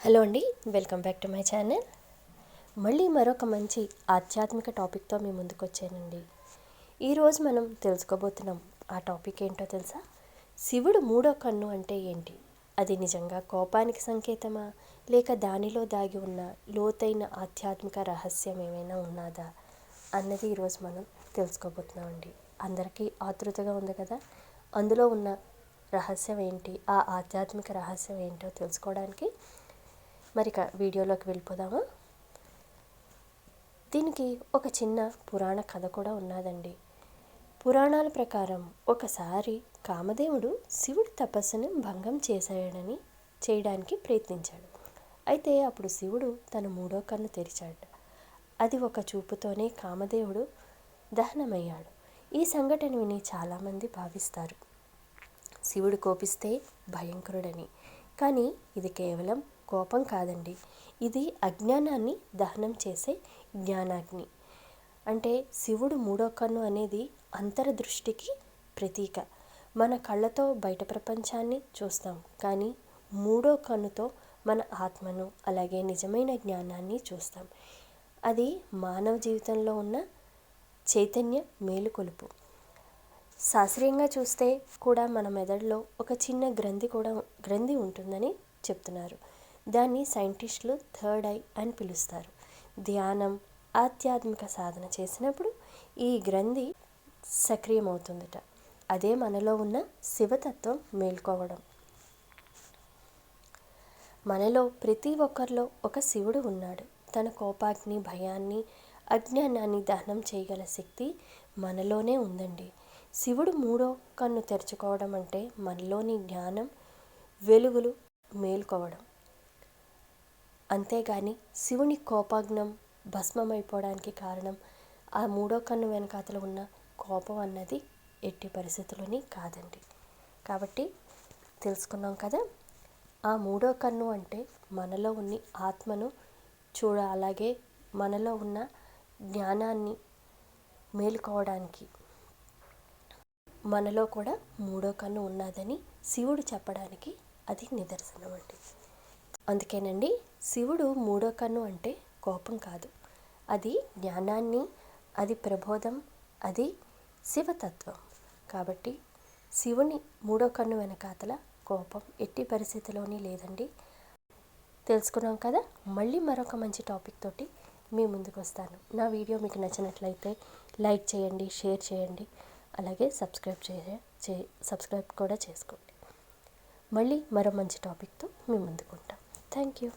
Hello అండి welcome back to my channel. మళ్ళీ మరొక మంచి ఆధ్యాత్మిక టాపిక్తో మీ ముందుకు వచ్చానండి ఈరోజు మనం తెలుసుకోబోతున్నాం ఆ టాపిక్ ఏంటో తెలుసా? శివుడు మూడో కన్ను అంటే ఏంటి? అది నిజంగా కోపానికి సంకేతమా? లేక దానిలో దాగి ఉన్న లోతైన ఆధ్యాత్మిక రహస్యం ఏమైనా ఉన్నదా? అన్నది ఈరోజు మనం తెలుసుకోబోతున్నామండి. అందరికీ ఆతృతగా ఉంది కదా? అందులో ఉన్న రహస్యం ఏంటి? ఆ ఆధ్యాత్మిక రహస్యం ఏంటో తెలుసుకోవడానికి మరి వీడియోలోకి వెళ్ళిపోదామా? దీనికి ఒక చిన్న పురాణ కథ కూడా ఉన్నదండి. పురాణాల ప్రకారం ఒకసారి కామదేవుడు శివుడి తపస్సును భంగం చేశాడని చేయడానికి ప్రయత్నించాడు. అయితే అప్పుడు శివుడు తన మూడో కన్ను తెరిచాడు అది ఒక చూపుతోనే కామదేవుడు దహనమయ్యాడు. ఈ సంఘటన విని చాలామంది భావిస్తారు. శివుడు కోపిస్తే భయంకరుడని. కానీ ఇది కేవలం కోపం కాదండి. ఇది అజ్ఞానాన్ని దహనం చేసే జ్ఞానాగ్ని. అంటే శివుడు మూడో కన్ను అనేది అంతర్దృష్టికి ప్రతీక. మన కళ్ళతో బయట ప్రపంచాన్ని చూస్తాం. కానీ మూడో కన్నుతో మన ఆత్మను అలాగే నిజమైన జ్ఞానాన్ని చూస్తాం. అది మానవ జీవితంలో ఉన్న చైతన్య మేలుకొలుపు. శాస్త్రీయంగా చూస్తే కూడా మన మెదడులో ఒక చిన్న గ్రంథి కూడా గ్రంథి ఉంటుందని చెప్తున్నారు. దాన్ని సైంటిస్టులు థర్డ్ ఐ అని పిలుస్తారు. ధ్యానం ఆధ్యాత్మిక సాధన చేసినప్పుడు ఈ గ్రంథి సక్రియమవుతుందట. అదే మనలో ఉన్న శివతత్వం మేల్కోవడం. మనలో ప్రతి ఒక్కరిలో ఒక శివుడు ఉన్నాడు. తన కోపాగ్ని భయాన్ని అజ్ఞానాన్ని దహనం చేయగల శక్తి మనలోనే ఉందండి. శివుడు మూడో కన్ను తెరుచుకోవడం అంటే మనలోని జ్ఞానం వెలుగులు మేల్కోవడం. అంతేగాని శివుని కోపాగ్నం భస్మమైపోవడానికి కారణం ఆ మూడో కన్ను వెనకాతలు ఉన్న కోపం అన్నది ఎట్టి పరిస్థితులని కాదండి. కాబట్టి తెలుసుకున్నాం కదా ఆ మూడో కన్ను అంటే మనలో ఉన్న ఆత్మను చూడ అలాగే మనలో ఉన్న జ్ఞానాన్ని మేలుకోవడానికి మనలో కూడా మూడో కన్ను ఉన్నదని శివుడు చెప్పడానికి అది నిదర్శనం అండి అందుకేనండి శివుడు మూడో కన్ను అంటే కోపం కాదు. అది జ్ఞానాన్ని అది ప్రబోధం అది శివతత్వం. కాబట్టి శివుని మూడో కన్ను వెనకాతల కోపం ఎట్టి పరిస్థితిలోని లేదండి. తెలుసుకున్నాం కదా? మళ్ళీ మరొక మంచి టాపిక్ తోటి మీ ముందుకు వస్తాను. నా వీడియో మీకు నచ్చినట్లయితే లైక్ చేయండి షేర్ చేయండి. అలాగే సబ్స్క్రైబ్ చే సబ్స్క్రైబ్ కూడా చేసుకోండి. మళ్ళీ మరో మంచి టాపిక్తో మీ ముందుకుంటాం Thank you.